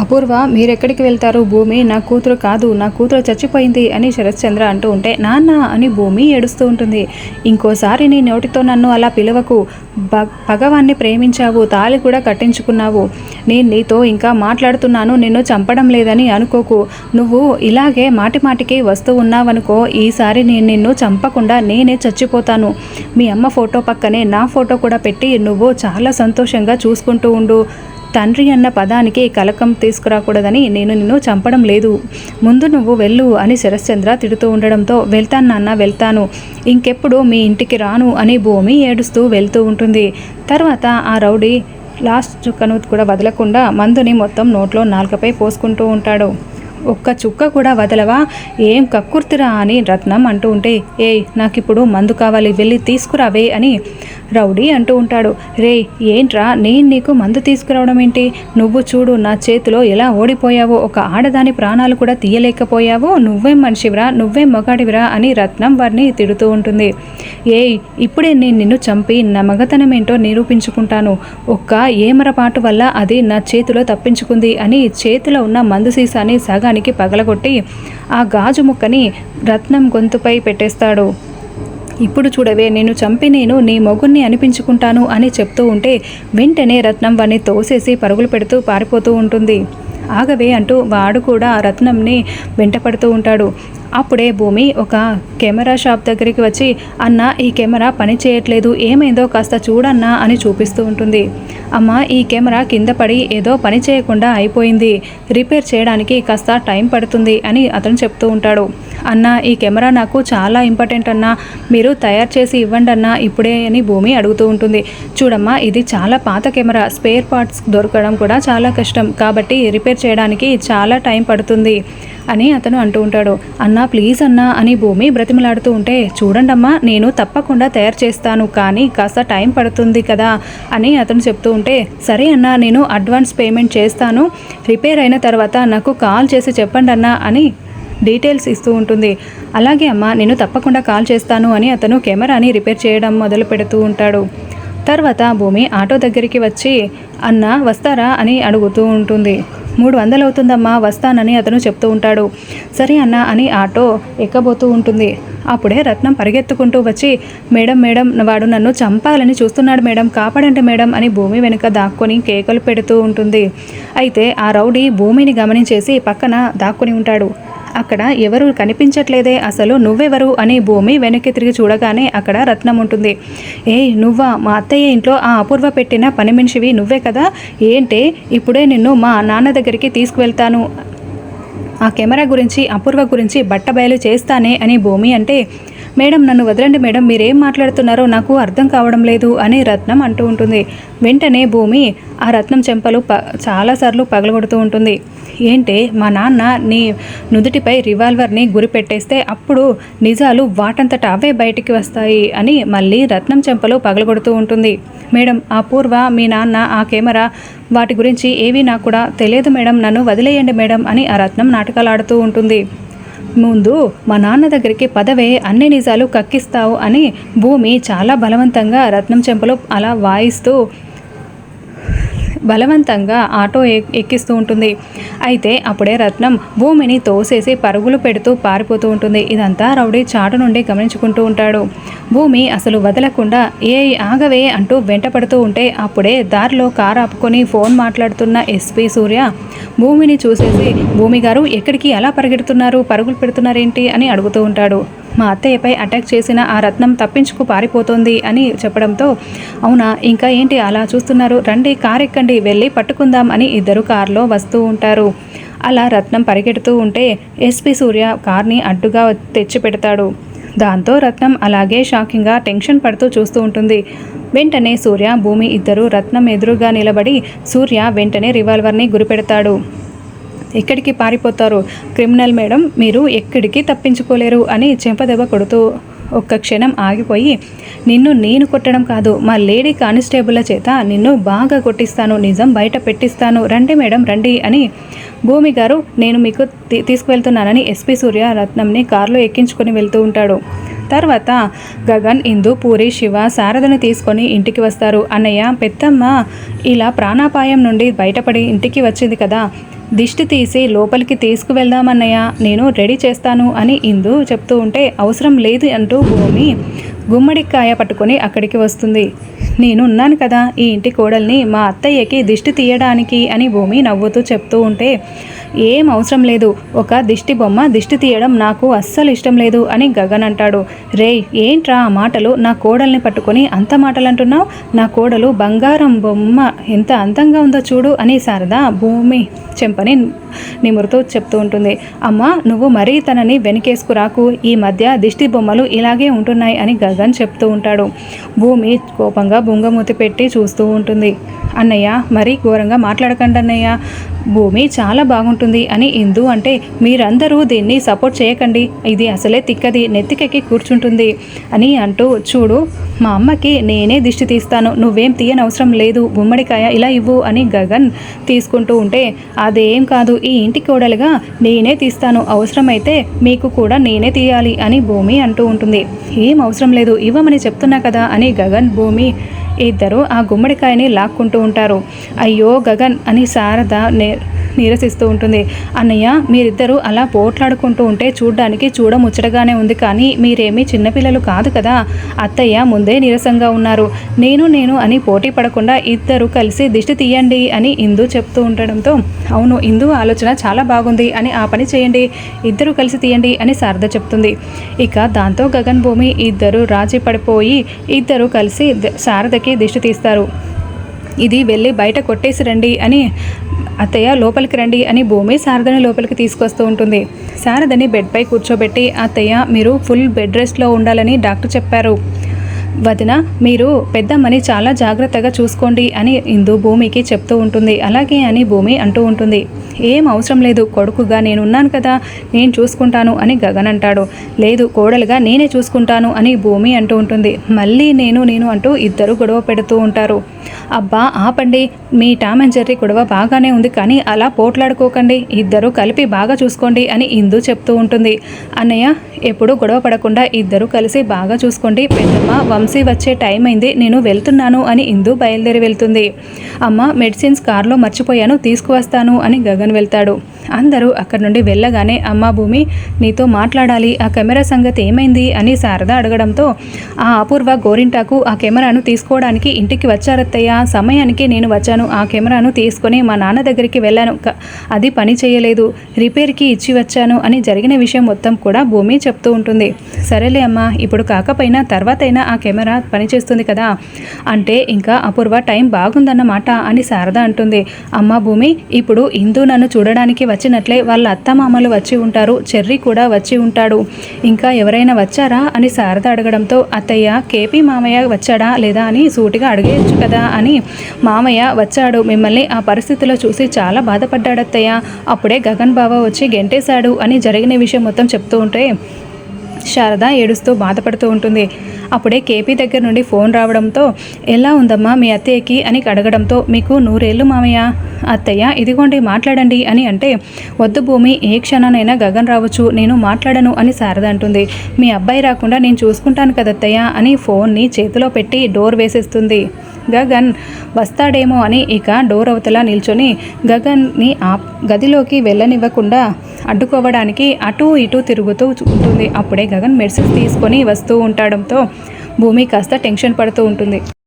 అపూర్వ మీరెక్కడికి వెళ్తారు భూమి? నా కూతురు కాదు నా కూతురు చచ్చిపోయింది అని శరత్చంద్ర అంటూ ఉంటే నాన్న అని భూమి ఏడుస్తూ ఉంటుంది. ఇంకోసారి నీ నోటితో నన్ను అలా పిలవకు. భగవాన్ని ప్రేమించావు తాళి కూడా కట్టించుకున్నావు. నేను నీతో ఇంకా మాట్లాడుతున్నాను నిన్ను చంపడం లేదని అనుకోకు. నువ్వు ఇలాగే మాటి మాటికి వస్తూ ఉన్నావనుకో ఈసారి నేను నిన్ను చంపకుండా నేనే చచ్చిపోతాను. మీ అమ్మ ఫోటో పక్కనే నా ఫోటో కూడా పెట్టి నువ్వు చాలా సంతోషంగా చూసుకుంటూ ఉండు. తండ్రి అన్న పదానికి కలకం తీసుకురాకూడదని నేను నిన్ను చంపడం లేదు. ముందు నువ్వు వెళ్ళు అని శరశ్చంద్ర తిడుతూ ఉండడంతో వెళ్తాను నాన్న వెళ్తాను. ఇంకెప్పుడు మీ ఇంటికి రాను అని భూమి ఏడుస్తూ వెళ్తూ ఉంటుంది. తర్వాత ఆ రౌడీ లాస్ట్ చుక్కను కూడా వదలకుండా మందుని మొత్తం నోట్లో నాలుకపై పోసుకుంటూ ఉంటాడు. ఒక్క చుక్క కూడా వదలవా? ఏం కక్కుర్తిరా అని రత్నం అంటూ ఉంటే ఏయ్ నాకిప్పుడు మందు కావాలి వెళ్ళి తీసుకురావే అని రౌడీ అంటూ ఉంటాడు. రే ఏంట్రా నేను నీకు మందు తీసుకురావడం ఏంటి? నువ్వు చూడు నా చేతిలో ఎలా ఓడిపోయావో ఒక ఆడదాని ప్రాణాలు కూడా తీయలేకపోయావో నువ్వేం మనిషివిరా నువ్వేం మొగాడివిరా అని రత్నం వారిని తిడుతూ ఉంటుంది. ఏయ్ ఇప్పుడే నేను నిన్ను చంపి నా మగతనం ఏంటో నిరూపించుకుంటాను. ఒక్క ఏమరపాటు వల్ల అది నా చేతిలో తప్పించుకుంది అని చేతిలో ఉన్న మందు సీసాని సగానికి పగలగొట్టి ఆ గాజు ముక్కని రత్నం గొంతుపై పెట్టేస్తాడు. ఇప్పుడు చూడవే నేను చంపి నేను నీ మొగుణ్ణి అనిపించుకుంటాను అని చెప్తూ ఉంటే వెంటనే రత్నం వాడిని తోసేసి పరుగులు పెడుతూ పారిపోతూ ఉంటుంది. ఆగవే అంటూ వాడు కూడా రత్నంని వెంటపడుతూ ఉంటాడు. అప్పుడే భూమి ఒక కెమెరా షాప్ దగ్గరికి వచ్చి అన్న ఈ కెమెరా పని చేయట్లేదు ఏమైందో కాస్త చూడన్నా అని చూపిస్తూ ఉంటుంది. అమ్మ ఈ కెమెరా కింద పడి ఏదో పని చేయకుండా అయిపోయింది రిపేర్ చేయడానికి కాస్త టైం పడుతుంది అని అతను చెప్తూ ఉంటాడు. అన్న ఈ కెమెరా నాకు చాలా ఇంపార్టెంట్ అన్న మీరు తయారు చేసి ఇవ్వండి అన్న ఇప్పుడే అని భూమి అడుగుతూ ఉంటుంది. చూడమ్మా ఇది చాలా పాత కెమెరా స్పేర్ పార్ట్స్ దొరకడం కూడా చాలా కష్టం కాబట్టి రిపేర్ చేయడానికి చాలా టైం పడుతుంది. అని అతను అంటూ ఉంటాడు. అన్నా ప్లీజ్ అన్నా అని భూమి బ్రతిమలాడుతూ ఉంటే చూడండమ్మా నేను తప్పకుండా తయారు చేస్తాను కానీ కాస్త టైం పడుతుంది కదా అని అతను చెప్తూ ఉంటే సరే అన్నా నేను అడ్వాన్స్ పేమెంట్ చేస్తాను. రిపేర్ అయిన తర్వాత నాకు కాల్ చేసి చెప్పండి అన్నా అని డీటెయిల్స్ ఇస్తూ ఉంటుంది. అలాగే అమ్మ నేను తప్పకుండా కాల్ చేస్తాను అని అతను కెమెరాని రిపేర్ చేయడం మొదలు పెడుతూ ఉంటాడు. తర్వాత భూమి ఆటో దగ్గరికి వచ్చి అన్న వస్తారా? అని అడుగుతూ ఉంటుంది. మూడు వందలు అవుతుందమ్మా వస్తానని అతను చెప్తూ ఉంటాడు. సరే అన్న అని ఆటో ఎక్కబోతూ ఉంటుంది. అప్పుడే రత్నం పరిగెత్తుకుంటూ వచ్చి మేడం మేడం వాడు నన్ను చంపాలని చూస్తున్నాడు మేడం కాపాడండి మేడం అని భూమి వెనుక దాక్కుని కేకలు పెడుతూ ఉంటుంది. అయితే ఆ రౌడీ భూమిని గమనించేసి పక్కన దాక్కుని ఉంటాడు. అక్కడ ఎవరు కనిపించట్లేదే అసలు నువ్వెవరు అని భూమి వెనక్కి తిరిగి చూడగానే అక్కడ రత్నం ఉంటుంది. ఏ నువ్వా? మా అత్తయ్య ఇంట్లో ఆ అపూర్వ పెట్టిన పని మనిషివి నువ్వే కదా? ఏంటే? ఇప్పుడే నిన్ను మా నాన్న దగ్గరికి తీసుకువెళ్తాను. ఆ కెమెరా గురించి అపూర్వ గురించి బట్టబయలు చేస్తానే అని భూమి అంటే మేడం నన్ను వదలండి మేడం. మీరేం మాట్లాడుతున్నారో నాకు అర్థం కావడం లేదు అని రత్నం అంటూ ఉంటుంది. వెంటనే భూమి ఆ రత్నం చెంపలు ప చాలాసార్లు పగలగొడుతూ ఉంటుంది. ఏంటే మా నాన్న నీ నుదుటిపై రివాల్వర్ని గురి పెట్టేస్తే అప్పుడు నిజాలు వాటంతట అవే బయటికి వస్తాయి అని మళ్ళీ రత్నం చెంపలు పగలగొడుతూ ఉంటుంది. మేడం ఆ పూర్వ మీ నాన్న ఆ కెమెరా వాటి గురించి ఏవీ నాకు కూడా తెలియదు మేడం. నన్ను వదిలేయండి మేడం అని ఆ రత్నం నాటకాలు ఆడుతూ ఉంటుంది. ముందు మా నాన్న దగ్గరికి పదవే అన్ని నిజాలు కక్కిస్తావు అని భూమి చాలా బలవంతంగా రత్నం చెంపలు అలా వాయిస్తూ బలవంతంగా ఆటో ఎక్కిస్తూ ఉంటుంది. అయితే అప్పుడే రత్నం భూమిని తోసేసి పరుగులు పెడుతూ పారిపోతూ ఉంటుంది. ఇదంతా రౌడీ చాటు నుండి గమనించుకుంటూ ఉంటాడు. భూమి అసలు వదలకుండా ఏ ఆగవే అంటూ వెంటపడుతూ ఉంటే అప్పుడే దారిలో కారు ఆపుకొని ఫోన్ మాట్లాడుతున్న ఎస్పీ సూర్య భూమిని చూసేసి భూమి గారు ఎక్కడికి ఎలా పరిగెడుతున్నారు? పరుగులు పెడుతున్నారేంటి? అని అడుగుతూ ఉంటాడు. మా అత్తయ్యపై అటాక్ చేసిన ఆ రత్నం తప్పించుకు పారిపోతోంది అని చెప్పడంతో అవునా ఇంకా ఏంటి అలా చూస్తున్నారు? రండి కార్ ఎక్కండి వెళ్ళి పట్టుకుందాం అని ఇద్దరు కారులో వస్తూ ఉంటారు. అలా రత్నం పరిగెడుతూ ఉంటే ఎస్పీ సూర్య కార్ని అడ్డుగా తెచ్చి పెడతాడు దాంతో రత్నం అలాగే షాకింగ్గా టెన్షన్ పడుతూ చూస్తూ ఉంటుంది. వెంటనే సూర్య భూమి ఇద్దరు రత్నం ఎదురుగా నిలబడి సూర్య వెంటనే రివాల్వర్ని గురిపెడతాడు. ఎక్కడికి పారిపోతారు క్రిమినల్ మేడం మీరు ఎక్కడికి తప్పించుకోలేరు అని చెంపదెబ్బ కొడుతూ ఒక్క క్షణం ఆగిపోయి నిన్ను నేను కొట్టడం కాదు మా లేడీ కానిస్టేబుల్ల చేత నిన్ను బాగా కొట్టిస్తాను నిజం బయట పెట్టిస్తాను రండి మేడం రండి అని భూమి గారు నేను మీకు తీ- తీసుకువెళ్తున్నానని ఎస్పీ సూర్య రత్నంని కారులో ఎక్కించుకొని వెళ్తూ ఉంటాడు. తర్వాత గగన్ ఇందు పూరి శివ శారదను తీసుకొని ఇంటికి వస్తారు. అన్నయ్య పెద్దమ్మ ఇలా ప్రాణాపాయం నుండి బయటపడి ఇంటికి వచ్చింది కదా. దిష్టి తీసి లోపలికి తీసుకువెళ్దామన్నయ్య నేను రెడీ చేస్తాను అని ఇందు చెప్తూ ఉంటే అవసరం లేదు అంటూ భూమి గుమ్మడికాయ పట్టుకొని అక్కడికి వస్తుంది. నేను ఉన్నాను కదా ఈ ఇంటి కోడల్ని మా అత్తయ్యకి దిష్టి తీయడానికి అని భూమి నవ్వుతూ చెప్తూ ఉంటే ఏం అవసరం లేదు. ఒక దిష్టి బొమ్మ దిష్టి తీయడం నాకు అస్సలు ఇష్టం లేదు అని గగన్ అంటాడు. రే ఏంట్రా ఆ మాటలు? నా కోడల్ని పట్టుకొని అంత మాటలు అంటున్నావు నా కోడలు బంగారం బొమ్మ ఎంత అందంగా ఉందో చూడు అని శారద భూమి చెంపని నిమురుతూ చెప్తూ ఉంటుంది. అమ్మ నువ్వు మరీ తనని వెనకేసుకురాకు ఈ మధ్య దిష్టి బొమ్మలు ఇలాగే ఉంటున్నాయి అని గగన్ చెప్తూ ఉంటాడు. భూమి కోపంగా బుంగమూతి పెట్టి చూస్తూ ఉంటుంది. అన్నయ్య మరీ ఘోరంగా మాట్లాడకండి అన్నయ్య భూమి చాలా బాగుంటుంది అని ఇందు అంటే మీరందరూ దీన్ని సపోర్ట్ చేయకండి. ఇది అసలే తిక్కది నెత్తికెక్కి కూర్చుంటుంది అని అంటూ చూడు మా అమ్మకి నేనే దిష్టి తీస్తాను నువ్వేం తీయనవసరం లేదు గుమ్మడికాయ ఇలా ఇవ్వు అని గగన్ తీసుకుంటూ ఉంటే అదేం కాదు ఈ ఇంటి కోడలుగా నేనే తీస్తాను అవసరమైతే మీకు కూడా నేనే తీయాలి అని భూమి అంటూ ఉంటుంది. ఏం అవసరం లేదు ఇవ్వమని చెప్తున్నా కదా అని గగన్ భూమి ఇద్దరు ఆ గుమ్మడికాయని లాక్కుంటూ ఉంటారు. అయ్యో గగన్ అని శారద నే నీరసిస్తూ ఉంటుంది. అన్నయ్య మీరిద్దరూ అలా పోట్లాడుకుంటూ ఉంటే చూడ్డానికి చూడముచ్చటగానే ఉంది కానీ మీరేమీ చిన్నపిల్లలు కాదు కదా. అత్తయ్య ముందే నీరసంగా ఉన్నారు. నేను నేను అని పోటీ పడకుండా ఇద్దరు కలిసి దిష్టి తీయండి అని ఇందు చెప్తూ ఉండడంతో అవును ఇందు ఆలోచన చాలా బాగుంది అని ఆ పని చేయండి ఇద్దరు కలిసి తీయండి అని శారద చెప్తుంది. ఇక దాంతో గగన్ భూమి ఇద్దరు రాజీ పడిపోయి ఇద్దరు కలిసి శారదకి దిష్టి తీస్తారు. ఇది వెళ్ళి బయట కొట్టేసి రండి అని అత్తయ్య లోపలికి రండి అని భూమి శారదని లోపలికి తీసుకొస్తూ ఉంటుంది. శారదని బెడ్పై కూర్చోబెట్టి అత్తయ్య మీరు ఫుల్ బెడ్ రెస్ట్లో ఉండాలని డాక్టర్ చెప్పారు. వదిన మీరు పెద్దమ్మని చాలా జాగ్రత్తగా చూసుకోండి అని ఇందు భూమికి చెప్తూ ఉంటుంది. అలాగే అని భూమి అంటూ ఉంటుంది. ఏం అవసరం లేదు కొడుకుగా నేనున్నాను కదా నేను చూసుకుంటాను అని గగన్ అంటాడు. లేదు కోడలుగా నేనే చూసుకుంటాను అని భూమి అంటూ ఉంటుంది. మళ్ళీ నేను నేను అంటూ ఇద్దరు గొడవ పెడుతూ ఉంటారు. అబ్బా ఆపండి. మీ టామ్ అండ్ జెర్రీ గొడవ బాగానే ఉంది కానీ అలా పోట్లాడుకోకండి. ఇద్దరు కలిపి బాగా చూసుకోండి అని ఇందు చెప్తూ ఉంటుంది. అన్నయ్య ఎప్పుడు గొడవ పడకుండా ఇద్దరు కలిసి బాగా చూసుకోండి. పెద్దమ్మ వంశీ వచ్చే టైం అయింది నేను వెళ్తున్నాను అని ఇందు బయలుదేరి వెళ్తుంది. అమ్మ మెడిసిన్స్ కార్లో మర్చిపోయాను తీసుకువస్తాను అని గగన్ వెళ్తాడు. అందరూ అక్కడి నుండి వెళ్ళగానే అమ్మ భూమి నీతో మాట్లాడాలి ఆ కెమెరా సంగతి ఏమైంది అని శారద అడగడంతో ఆ అపూర్వ గోరింటాకు ఆ కెమెరాను తీసుకోవడానికి ఇంటికి వచ్చారత్తయ్య సమయానికి నేను వచ్చాను ఆ కెమెరాను తీసుకొని మా నాన్న దగ్గరికి వెళ్ళాను అది పని చేయలేదు రిపేర్కి ఇచ్చి వచ్చాను అని జరిగిన విషయం మొత్తం కూడా భూమి చెప్తూ ఉంటుంది. సరేలే అమ్మా ఇప్పుడు కాకపోయినా తర్వాత అయినా ఆ కెమెరా పనిచేస్తుంది కదా. అంటే ఇంకా అపూర్వ టైం బాగుందన్నమాట అని శారద అంటుంది. అమ్మ భూమి ఇప్పుడు ఇందు నన్ను చూడడానికి వచ్చినట్లే వాళ్ళ అత్తమామలు వచ్చి ఉంటారు చెర్రీ కూడా వచ్చి ఉంటాడు. ఇంకా ఎవరైనా వచ్చారా అని శారద అడగడంతో అత్తయ్య కేపీ మామయ్య వచ్చాడా లేదా అని సూటిగా అడిగేయచ్చు కదా అని మామయ్య వచ్చాడు. మిమ్మల్ని ఆ పరిస్థితిలో చూసి చాలా బాధపడ్డాడు అత్తయ్య అప్పుడే గగన్ బావ వచ్చి గెంటేశాడు అని జరిగిన విషయం మొత్తం చెప్తూ ఉంటే శారద ఏడుస్తూ బాధపడుతూ ఉంటుంది. అప్పుడే కేపీ దగ్గర నుండి ఫోన్ రావడంతో ఎలా ఉందమ్మా మీ అత్తయ్యకి? అని అడగడంతో మీకు నూరేళ్ళు మామయ్య. అత్తయ్య ఇదిగోండి మాట్లాడండి అని అంటే వద్దు భూమి ఏ క్షణానైనా గగన్ రావచ్చు నేను మాట్లాడను అని శారద అంటుంది. మీ అబ్బాయి రాకుండా నేను చూసుకుంటాను కదత్తయ్య అని ఫోన్ని చేతిలో పెట్టి డోర్ వేసేస్తుంది. గగన్ వస్తాడేమో అని ఇక డోర్ అవతల నిల్చొని గగన్ని ఆ గదిలోకి వెళ్ళనివ్వకుండా అడ్డుకోవడానికి అటు ఇటు తిరుగుతూ ఉంటుంది. అప్పుడే గగన్ మెడిసిన్స్ తీసుకొని వస్తూ ఉండడంతో భూమి కాస్త టెన్షన్ పడుతూ ఉంటుంది.